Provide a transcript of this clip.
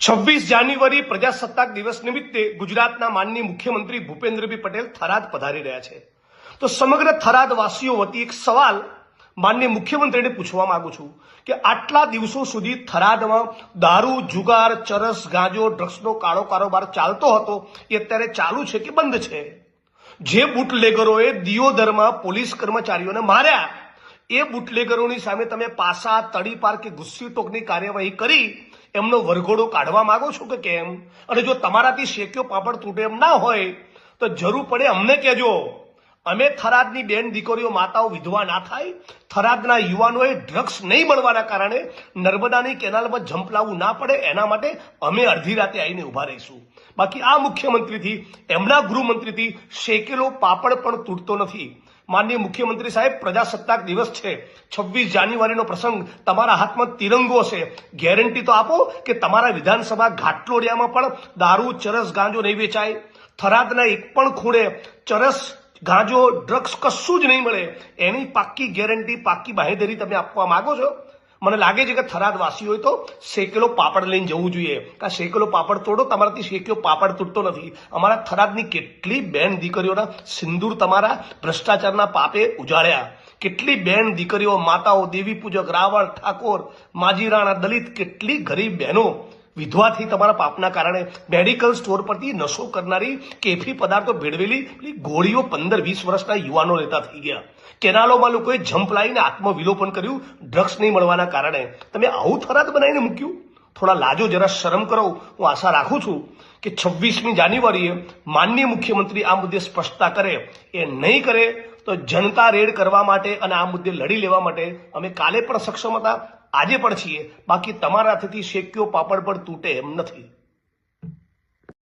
છવ્વીસ જાન્યુઆરી પ્રજાસત્તાક દિવસ નિમિત્તે ગુજરાતના માનનીય મુખ્યમંત્રી ભૂપેન્દ્રભાઈ પટેલ થરાદ પધારી રહ્યા છે. તો સમગ્ર થરાદ વાસીઓ વતી એક સવાલ માનનીય મુખ્યમંત્રીને પૂછવા માંગુ છું કે આટલા દિવસો સુધી થરાદમાં દારૂ, જુગાર, ચરસ, ગાંજો, ડ્રગ્સનો કાળો કારોબાર ચાલતો હતો, એ અત્યારે ચાલુ છે કે બંધ છે? જે બુટલેગરોએ દિયોદરમાં પોલીસ કર્મચારીઓને માર્યા, એ બુટલેગરોની સામે તમે પાસા તડીપાર કે ગુસ્સી ટોકની કાર્યવાહી કરી એમનો વરઘોડો કાઢવા માંગો છો કે કેમ? અને જો તમારાથી શેક્યો પાપડ તૂટે એમ ના હોય, તો જરૂર પડે અમને કહેજો. અમે થરાદની બેન દીકરીઓ માતાઓ વિધવા ના થાય. થરાદના યુવાનોએ ડ્રગ્સ નહીં મળવાના કારણે નર્મદાની કેનાલમાં જંપ લાવવું ના પડે. એના માટે અમે અડધી રાતે આવીને ઊભા રહીશું. બાકી આ મુખ્યમંત્રીથી, એમના ગૃહમંત્રીથી શેકેલો પાપડ પણ તૂટતો નથી. માનનીય મુખ્યમંત્રી સાહેબ, પ્રજાસત્તાક દિવસ છે. છવ્વીસ જાન્યુઆરીનો પ્રસંગ. તમારા હાથમાં તિરંગો છે ગેરંટી તો આપો કે તમારા વિધાનસભા ઘાટલોડિયામાં પણ દારૂ, ચરસ, ગાંજો નહીં વેચાય. થરાદના એક પણ ખૂણે ચરસ, ગાંજો, ડ્રગ્સ કશું જ નહીં મળે. એની પાક્કી ગેરંટી, પાક્કી બાહેધરી તમે આપવા માંગો છો? મને લાગે છે કે થરાદ હોય તો શેકેલો પાપડ લઈને જવું જોઈએ. કે શેકેલો પાપડ તોડો? તમારાથી શેક્યો પાપડ તૂટતો નથી. અમારા થરાદની કેટલી બેન દીકરીઓના સિંદૂર તમારા ભ્રષ્ટાચારના પાપે ઉજાડ્યા કેટલી બેન દીકરીઓ, માતાઓ દેવી પૂજક રાવણ, ઠાકોર માજીરાણા દલિત, કેટલી ગરીબ બહેનો વિધવાથી તમારા પાપના કારણે મેડિકલ સ્ટોર પરથી નશો કરનારી કેફી પદાર્થો ભેળવેલી ગોળીઓ પંદર વીસ વર્ષના યુવાનો લેતા થઈ ગયા. કેનાલોમાં લોકોએ જંપ લાવીને આત્મવિલોપન કર્યું. ડ્રગ્સ નહીં મળવાના કારણે. તમે આવું થરાદ બનાવીને મૂક્યું? થોડા લાજો, જરા શરમ કરો. હું આશા રાખું છું કે છવ્વીસમી જાન્યુઆરીએ માનનીય મુખ્યમંત્રી આ મુદ્દે સ્પષ્ટતા કરે. એ નહીં કરે તો જનતા રેડ કરવા માટે અને આ મુદ્દે લડી લેવા માટે અમે કાલે પણ સક્ષમ હતા. આજે પણ છીએ. બાકી તમારા હાથેથી શેક્યો પાપડ પણ તૂટે એમ નથી.